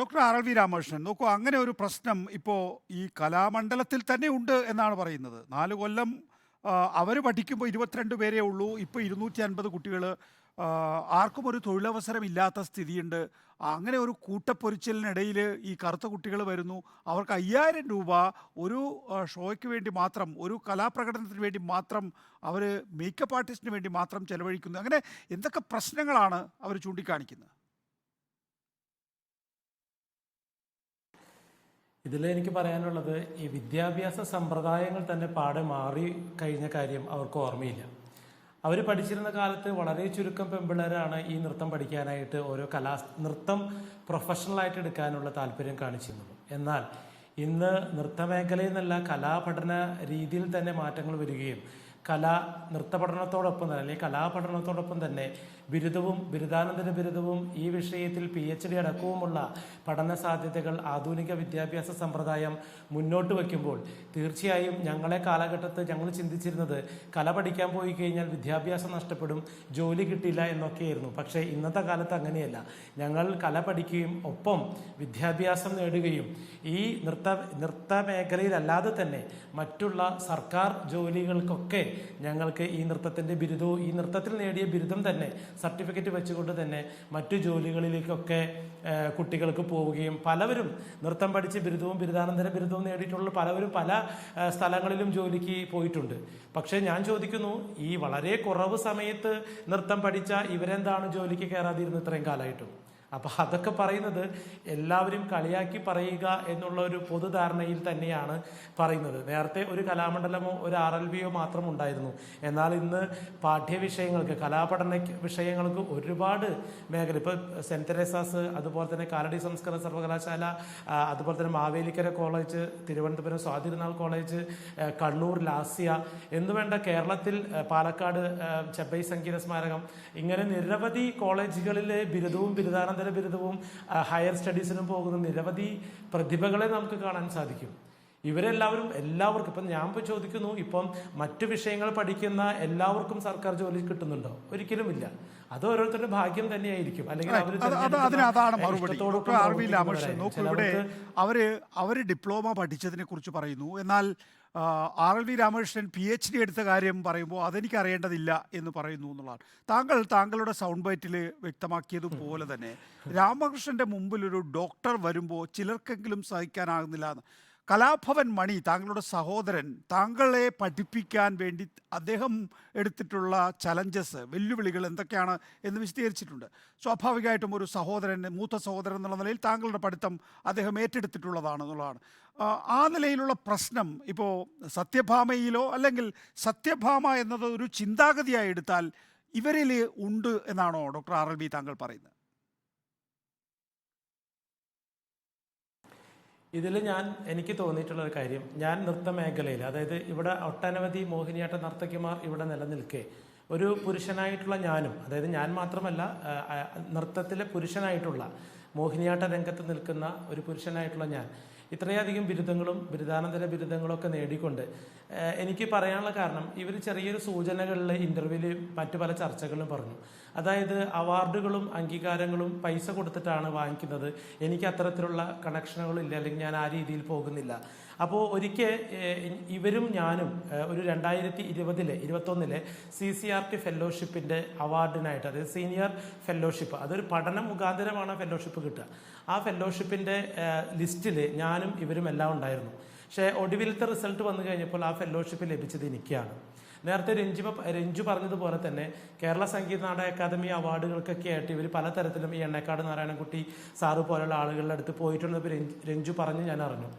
Doctor R L V Ramakrishnan നോക്കൂ അങ്ങനെ ഒരു പ്രശ്നം ഇപ്പോൾ ഈ കലാമണ്ഡലത്തിൽ തന്നെ ഉണ്ട് എന്നാണ് പറയുന്നത്. നാല് കൊല്ലം അവർ പഠിക്കുമ്പോൾ ഇരുപത്തിരണ്ട് പേരേ ഉള്ളൂ. ഇപ്പോൾ ഇരുന്നൂറ്റി അൻപത് കുട്ടികൾ ആർക്കും ഒരു തൊഴിലവസരം ഇല്ലാത്ത സ്ഥിതിയുണ്ട്. അങ്ങനെ ഒരു കൂട്ടപ്പൊരിച്ചലിനിടയിൽ ഈ കറുത്ത കുട്ടികൾ വരുന്നു. അവർക്ക് അയ്യായിരം രൂപ ഒരു ഷോയ്ക്ക് വേണ്ടി മാത്രം ഒരു കലാപ്രകടനത്തിന് വേണ്ടി മാത്രം അവർ മേക്കപ്പ് ആർട്ടിസ്റ്റിന് വേണ്ടി മാത്രം ചെലവഴിക്കുന്നു. അങ്ങനെ എന്തൊക്കെ പ്രശ്നങ്ങളാണ് അവർ ചൂണ്ടിക്കാണിക്കുന്നത്? ഇതിൽ എനിക്ക് പറയാനുള്ളത് ഈ വിദ്യാഭ്യാസ സമ്പ്രദായങ്ങൾ തന്നെ പാടെ മാറി കഴിഞ്ഞ കാര്യം അവർക്ക് ഓർമ്മയില്ല. അവർ പഠിച്ചിരുന്ന കാലത്ത് വളരെ ചുരുക്കം പെമ്പിള്ളേരാണ് ഈ നൃത്തം പഠിക്കാനായിട്ട് ഓരോ കലാ നൃത്തം പ്രൊഫഷണലായിട്ട് എടുക്കാനുള്ള താല്പര്യം കാണിച്ചിരുന്നത്. എന്നാൽ ഇന്ന് നൃത്തമേഖലയിൽ നിന്നല്ല കലാപഠന രീതിയിൽ തന്നെ മാറ്റങ്ങൾ വരികയും കലാ നൃത്ത പഠനത്തോടൊപ്പം തന്നെ അല്ലെങ്കിൽ കലാപഠനത്തോടൊപ്പം തന്നെ ബിരുദവും ബിരുദാനന്തര ബിരുദവും ഈ വിഷയത്തിൽ പി എച്ച് ഡി അടക്കവുമുള്ള പഠന സാധ്യതകൾ ആധുനിക വിദ്യാഭ്യാസ സമ്പ്രദായം മുന്നോട്ട് വയ്ക്കുമ്പോൾ തീർച്ചയായും ഞങ്ങളെ കാലഘട്ടത്ത് ഞങ്ങൾ ചിന്തിച്ചിരുന്നത് കല പഠിക്കാൻ പോയി കഴിഞ്ഞാൽ വിദ്യാഭ്യാസം നഷ്ടപ്പെടും ജോലി കിട്ടില്ല എന്നൊക്കെയായിരുന്നു. പക്ഷേ ഇന്നത്തെ കാലത്ത് അങ്ങനെയല്ല. ഞങ്ങൾ കല പഠിക്കുകയും ഒപ്പം വിദ്യാഭ്യാസം നേടുകയും ഈ നൃത്ത നൃത്ത മേഖലയിലല്ലാതെ തന്നെ മറ്റുള്ള സർക്കാർ ജോലികൾക്കൊക്കെ ഞങ്ങൾക്ക് ഈ നൃത്തത്തിന്റെ ബിരുദവും ഈ നൃത്തത്തിൽ നേടിയ ബിരുദം തന്നെ സർട്ടിഫിക്കറ്റ് വെച്ചുകൊണ്ട് തന്നെ മറ്റു ജോലികളിലേക്കൊക്കെ കുട്ടികൾക്ക് പോവുകയും പലവരും നൃത്തം പഠിച്ച് ബിരുദവും ബിരുദാനന്തര ബിരുദവും നേടിയിട്ടുള്ള പലവരും പല സ്ഥലങ്ങളിലും ജോലിക്ക് പോയിട്ടുണ്ട്. പക്ഷേ ഞാൻ ചോദിക്കുന്നു ഈ വളരെ കുറവ് സമയത്ത് നൃത്തം പഠിച്ച ഇവരെന്താണ് ജോലിക്ക് കയറാതിരുന്നത് ഇത്രയും കാലമായിട്ടും? അപ്പൊ അതൊക്കെ പറയുന്നത് എല്ലാവരും കളിയാക്കി പറയുക എന്നുള്ള ഒരു പൊതുധാരണയിൽ തന്നെയാണ് പറയുന്നത്. നേരത്തെ ഒരു കലാമണ്ഡലമോ ഒരു ആർ എൽ ബിയോ മാത്രം ഉണ്ടായിരുന്നു. എന്നാൽ ഇന്ന് പാഠ്യവിഷയങ്ങൾക്ക് കലാപഠന വിഷയങ്ങൾക്ക് ഒരുപാട് മേഖല ഇപ്പോൾ സെന്റ് തെരേസാസ് അതുപോലെ തന്നെ കാലടി സംസ്കൃത സർവകലാശാല അതുപോലെ തന്നെ മാവേലിക്കര കോളേജ് തിരുവനന്തപുരം സ്വാതിരുനാൾ കോളേജ് കണ്ണൂർ ലാസ്യ എന്നുവേണ്ട കേരളത്തിൽ പാലക്കാട് ചെബൈ സംഗീത സ്മാരകം ഇങ്ങനെ നിരവധി കോളേജുകളിലെ ബിരുദവും ബിരുദാനന്തര ബിരുദവും ആ, ഹയർ സ്റ്റഡീസിനും പോകുന്ന നിരവധി പ്രതിഭകളെ നമുക്ക് കാണാൻ സാധിക്കും. ഇവരെല്ലാവരും എല്ലാവർക്കും ഇപ്പം ഞാൻ ഇപ്പോൾ ചോദിക്കുന്നു ഇപ്പം മറ്റു വിഷയങ്ങൾ പഠിക്കുന്ന എല്ലാവർക്കും സർക്കാർ ജോലി കിട്ടുന്നുണ്ടോ? ഒരിക്കലുമില്ല അത് ഓരോരുത്തരുടെ ഭാഗ്യം തന്നെയായിരിക്കും. അല്ലെങ്കിൽ അവർ അവർ അവർ ഡിപ്ലോമ പഠിച്ചതിനെ കുറിച്ച് പറയുന്നു. എന്നാൽ R L V Ramakrishnan P H D എടുത്ത കാര്യം പറയുമ്പോൾ അതെനിക്ക് അറിയേണ്ടതില്ല എന്ന് പറയുന്നു എന്നുള്ളതാണ്. താങ്കൾ താങ്കളുടെ സൗണ്ട് ബൈറ്റിൽ വ്യക്തമാക്കിയതുപോലെ തന്നെ രാമകൃഷ്ണന്റെ മുമ്പിൽ ഒരു ഡോക്ടർ വരുമ്പോൾ ചിലർക്കെങ്കിലും സഹിക്കാനാകുന്നില്ല എന്ന് കലാഭവൻ മണി താങ്കളുടെ സഹോദരൻ താങ്കളെ പഠിപ്പിക്കാൻ വേണ്ടി അദ്ദേഹം എടുത്തിട്ടുള്ള ചലഞ്ചസ് വെല്ലുവിളികൾ എന്തൊക്കെയാണ് എന്ന് വിശദീകരിച്ചിട്ടുണ്ട്. സ്വാഭാവികമായിട്ടും ഒരു സഹോദരൻ മൂത്ത സഹോദരൻ എന്നുള്ള നിലയിൽ താങ്കളുടെ പഠിത്തം അദ്ദേഹം ഏറ്റെടുത്തിട്ടുള്ളതാണ് എന്നുള്ളതാണ്. ആ, നിലയിലുള്ള പ്രശ്നം ഇപ്പോൾ സത്യഭാമയിലോ അല്ലെങ്കിൽ സത്യഭാമ എന്നത് ഒരു ചിന്താഗതിയായി എടുത്താൽ ഇവരിൽ ഉണ്ട് എന്നാണോ ഡോക്ടർ ആർ എൽ ബി താങ്കൾ പറയുന്നത്? ഇതിൽ ഞാൻ എനിക്ക് തോന്നിയിട്ടുള്ള ഒരു കാര്യം. ഞാൻ നൃത്ത മേഖലയിൽ അതായത് ഇവിടെ ഒട്ടനവധി മോഹിനിയാട്ട നർത്തകിമാർ ഇവിടെ നിലനിൽക്കെ. ഒരു പുരുഷനായിട്ടുള്ള ഞാനും അതായത് ഞാൻ മാത്രമല്ല നൃത്തത്തിലെ പുരുഷനായിട്ടുള്ള മോഹിനിയാട്ട രംഗത്ത് നിൽക്കുന്ന ഒരു പുരുഷനായിട്ടുള്ള ഞാൻ. ഇത്രയധികം ബിരുദങ്ങളും ബിരുദാനന്തര ബിരുദങ്ങളൊക്കെ നേടിക്കൊണ്ട് എനിക്ക് പറയാനുള്ള കാരണം ഇവർ ചെറിയൊരു സൂചനകളിൽ ഇന്റർവ്യൂവിൽ മറ്റു പല ചർച്ചകളിലും പറഞ്ഞു. അതായത് അവാർഡുകളും അംഗീകാരങ്ങളും പൈസ കൊടുത്തിട്ടാണ് വാങ്ങിക്കുന്നത്. എനിക്ക് അത്തരത്തിലുള്ള കണക്ഷനുകളില്ല അല്ലെങ്കിൽ ഞാൻ ആ രീതിയിൽ പോകുന്നില്ല. അപ്പോൾ ഒരിക്കൽ ഇവരും ഞാനും ഒരു രണ്ടായിരത്തി ഇരുപതിലെ ഇരുപത്തൊന്നിലെ സി സി ആർ ടി ഫെലോഷിപ്പിന്റെ അവാർഡിനായിട്ട് അതായത് സീനിയർ ഫെല്ലോഷിപ്പ് അതൊരു പഠനം മുഖാന്തരമാണ് ഫെല്ലോഷിപ്പ് കിട്ടുക. ആ ഫെലോഷിപ്പിന്റെ ലിസ്റ്റിൽ ഞാനും ഇവരും എല്ലാം ഉണ്ടായിരുന്നു. പക്ഷേ ഒടുവിലത്തെ റിസൾട്ട് വന്നു കഴിഞ്ഞപ്പോൾ ആ ഫെലോഷിപ്പ് ലഭിച്ചത് എനിക്കാണ്. നേരത്തെ രഞ്ജു രഞ്ജു പറഞ്ഞതുപോലെ തന്നെ കേരള സംഗീത നാടക അക്കാദമി അവാർഡുകൾക്കൊക്കെ ആയിട്ട് ഇവർ പലതരത്തിലും ഈ എണ്ണക്കാട് നാരായണൻകുട്ടി സാറ് പോലുള്ള ആളുകളുടെ അടുത്ത് പോയിട്ടുള്ളത് രഞ്ജു പറഞ്ഞ് ഞാൻ അറിഞ്ഞു.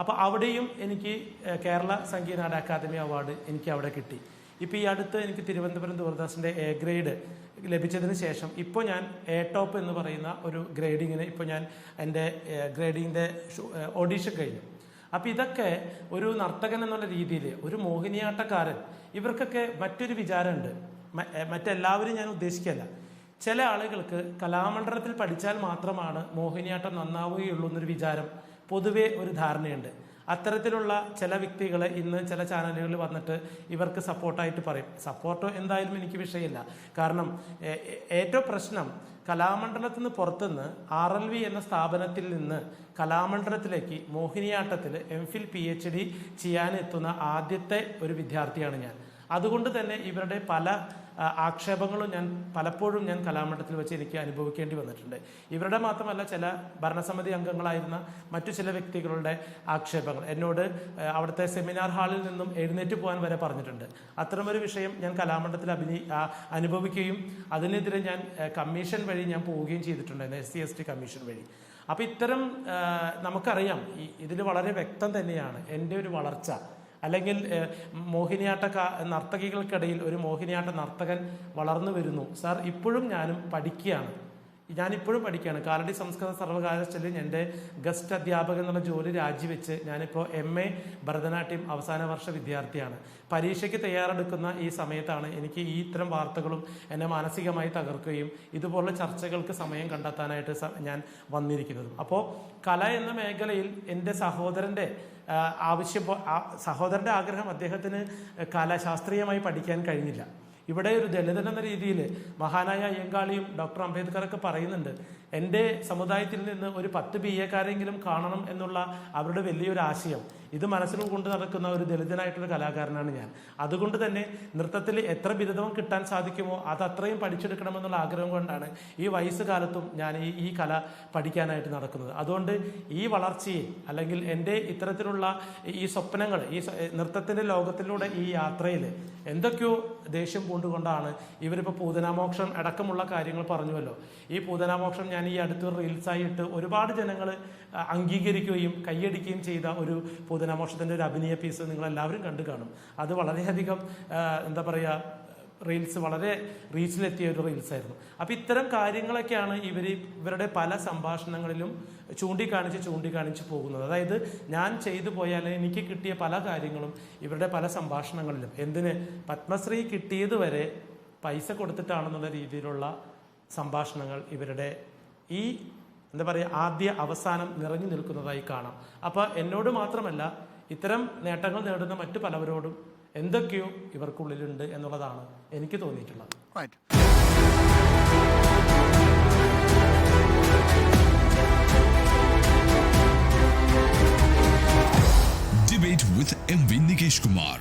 അപ്പോൾ അവിടെയും എനിക്ക് കേരള സംഗീത നാടക അക്കാദമി അവാർഡ് എനിക്ക് അവിടെ കിട്ടി. ഇപ്പോൾ ഈ അടുത്ത് എനിക്ക് തിരുവനന്തപുരം ദൂരദാസിന്റെ എ ഗ്രേഡ് ലഭിച്ചതിന് ശേഷം ഇപ്പോൾ ഞാൻ എ ടോപ്പ് എന്ന് പറയുന്ന ഒരു ഗ്രേഡിങ്ങിന് ഇപ്പോൾ ഞാൻ എന്റെ ഗ്രേഡിങ്ങിന്റെ ഓഡീഷൻ കഴിഞ്ഞു. അപ്പോൾ ഇതൊക്കെ ഒരു നർത്തകൻ എന്നുള്ള രീതിയിൽ ഒരു മോഹിനിയാട്ടക്കാരൻ ഇവർക്കൊക്കെ മറ്റൊരു വിചാരമുണ്ട്. മറ്റെല്ലാവരും ഞാൻ ഉദ്ദേശിക്കല്ല ചില ആളുകൾക്ക് കലാമണ്ഡലത്തിൽ പഠിച്ചാൽ മാത്രമാണ് മോഹിനിയാട്ടം നന്നാവുകയുള്ളൂ എന്നൊരു വിചാരം പൊതുവേ ഒരു ധാരണയുണ്ട്. അത്തരത്തിലുള്ള ചില വ്യക്തികളെ ഇന്ന് ചില ചാനലുകളിൽ വന്നിട്ട് ഇവർക്ക് സപ്പോർട്ടായിട്ട് പറയും. സപ്പോർട്ടോ എന്തായാലും എനിക്ക് വിഷയമില്ല. കാരണം ഏറ്റവും പ്രശ്നം കലാമണ്ഡലത്തിന് നിന്ന് പുറത്തുനിന്ന് ആർ എൽ വി എന്ന സ്ഥാപനത്തിൽ നിന്ന് കലാമണ്ഡലത്തിലേക്ക് മോഹിനിയാട്ടത്തിൽ M Phil P H D ചെയ്യാനെത്തുന്ന ആദ്യത്തെ ഒരു വിദ്യാർത്ഥിയാണ് ഞാൻ. അതുകൊണ്ട് തന്നെ ഇവരുടെ പല ആക്ഷേപങ്ങളും ഞാൻ പലപ്പോഴും ഞാൻ കലാമണ്ഡലത്തിൽ വെച്ച് എനിക്ക് അനുഭവിക്കേണ്ടി വന്നിട്ടുണ്ട്. ഇവരുടെ മാത്രമല്ല ചില ഭരണസമിതി അംഗങ്ങളായിരുന്ന മറ്റു ചില വ്യക്തികളുടെ ആക്ഷേപങ്ങൾ. എന്നോട് അവിടുത്തെ സെമിനാർ ഹാളിൽ നിന്നും എഴുന്നേറ്റ് പോകാൻ വരെ പറഞ്ഞിട്ടുണ്ട്. അത്തരമൊരു വിഷയം ഞാൻ കലാമണ്ഡലത്തിൽ അഭിനയി അനുഭവിക്കുകയും അതിനെതിരെ ഞാൻ കമ്മീഷൻ വഴി ഞാൻ പോവുകയും ചെയ്തിട്ടുണ്ടായിരുന്നു S C S T commission വഴി. അപ്പോൾ ഇത്തരം നമുക്കറിയാം ഇതിൽ വളരെ വ്യക്തം തന്നെയാണ് എന്റെ ഒരു വളർച്ച. അല്ലെങ്കിൽ മോഹിനിയാട്ട നർത്തകികൾക്കിടയിൽ ഒരു മോഹിനിയാട്ട നർത്തകൻ വളർന്നു വരുന്നു. സാർ ഇപ്പോഴും ഞാനും പഠിക്കുകയാണ്. ഞാനിപ്പോഴും പഠിക്കുകയാണ്. കാലടി സംസ്കൃത സർവകലാശാലയിൽ എന്റെ ഗസ്റ്റ് അധ്യാപകൻ എന്നുള്ള ജോലി രാജിവെച്ച് ഞാനിപ്പോൾ എം എ ഭരതനാട്യം അവസാന വർഷ വിദ്യാർത്ഥിയാണ്. പരീക്ഷയ്ക്ക് തയ്യാറെടുക്കുന്ന ഈ സമയത്താണ് എനിക്ക് ഈ ഇത്തരം വാർത്തകളും എന്നെ മാനസികമായി തകർക്കുകയും ഇതുപോലുള്ള ചർച്ചകൾക്ക് സമയം കണ്ടെത്താനായിട്ട് ഞാൻ വന്നിരിക്കുന്നതും. അപ്പോൾ കല എന്ന മേഖലയിൽ എന്റെ സഹോദരന്റെ ആവശ്യം സഹോദരന്റെ ആഗ്രഹം അദ്ദേഹത്തിന് കല ശാസ്ത്രീയമായി പഠിക്കാൻ കഴിഞ്ഞില്ല. ഇവിടെ ഒരു ദളിതൻ എന്ന രീതിയിൽ മഹാനായ അയ്യങ്കാളിയും ഡോക്ടർ അംബേദ്കറൊക്കെ പറയുന്നുണ്ട്. എന്റെ സമുദായത്തിൽ നിന്ന് ഒരു പത്ത് ബി എക്കാരെങ്കിലും കാണണം എന്നുള്ള അവരുടെ വലിയൊരു ആശയം. ഇത് മനസ്സിലും കൊണ്ട് നടക്കുന്ന ഒരു ദളിതനായിട്ടുള്ള കലാകാരനാണ് ഞാൻ. അതുകൊണ്ട് തന്നെ നൃത്തത്തിൽ എത്ര ബിരുദവും കിട്ടാൻ സാധിക്കുമോ അത് അത്രയും പഠിച്ചെടുക്കണമെന്നുള്ള ആഗ്രഹം കൊണ്ടാണ് ഈ വയസ്സ് കാലത്തും ഞാൻ ഈ ഈ കല പഠിക്കാനായിട്ട് നടക്കുന്നത്. അതുകൊണ്ട് ഈ വളർച്ചയെ അല്ലെങ്കിൽ എന്റെ ഇത്തരത്തിലുള്ള ഈ സ്വപ്നങ്ങൾ ഈ നൃത്തത്തിന്റെ ലോകത്തിലൂടെ ഈ യാത്രയിൽ എന്തൊക്കെയോ ദേഷ്യം പൂണ്ടുകൊണ്ടാണ് ഇവരിപ്പോൾ പൂതനാമോക്ഷം അടക്കമുള്ള കാര്യങ്ങൾ പറഞ്ഞുവല്ലോ. ഈ പൂതനാമോക്ഷം ഞാൻ ഈ അടുത്ത് റീൽസായിട്ട് ഒരുപാട് ജനങ്ങൾ അംഗീകരിക്കുകയും കൈയടിക്കുകയും ചെയ്ത ഒരു പൂതനാമോക്ഷത്തിന്റെ ഒരു അഭിനയ പീസ് നിങ്ങൾ എല്ലാവരും കണ്ടു കാണും. അത് വളരെയധികം എന്താ പറയുക റീൽസ് വളരെ റീച്ചിലെത്തിയ ഒരു റീൽസ് ആയിരുന്നു. അപ്പോൾ ഇത്തരം കാര്യങ്ങളൊക്കെയാണ് ഇവർ ഇവരുടെ പല സംഭാഷണങ്ങളിലും ചൂണ്ടിക്കാണിച്ച് ചൂണ്ടിക്കാണിച്ച് പോകുന്നത്. അതായത് ഞാൻ ചെയ്തു പോയാൽ എനിക്ക് കിട്ടിയ പല കാര്യങ്ങളും ഇവരുടെ പല സംഭാഷണങ്ങളിലും. എന്തിന്? പത്മശ്രീ കിട്ടിയത് വരെ പൈസ കൊടുത്തിട്ടാണെന്നുള്ള രീതിയിലുള്ള സംഭാഷണങ്ങൾ ഇവരുടെ ഈ എന്താ പറയുക ആദ്യ അവസാനം നിറഞ്ഞു നിൽക്കുന്നതായി കാണാം. അപ്പോൾ എന്നോട് മാത്രമല്ല ഇത്തരം നേട്ടങ്ങൾ നേടുന്ന മറ്റു പലവരോടും എന്തൊക്കെയോ ഇവർക്കുള്ളിലുണ്ട് എന്നുള്ളതാണ് എനിക്ക് തോന്നിയിട്ടുള്ളത്. Debate with M V Nikesh Kumar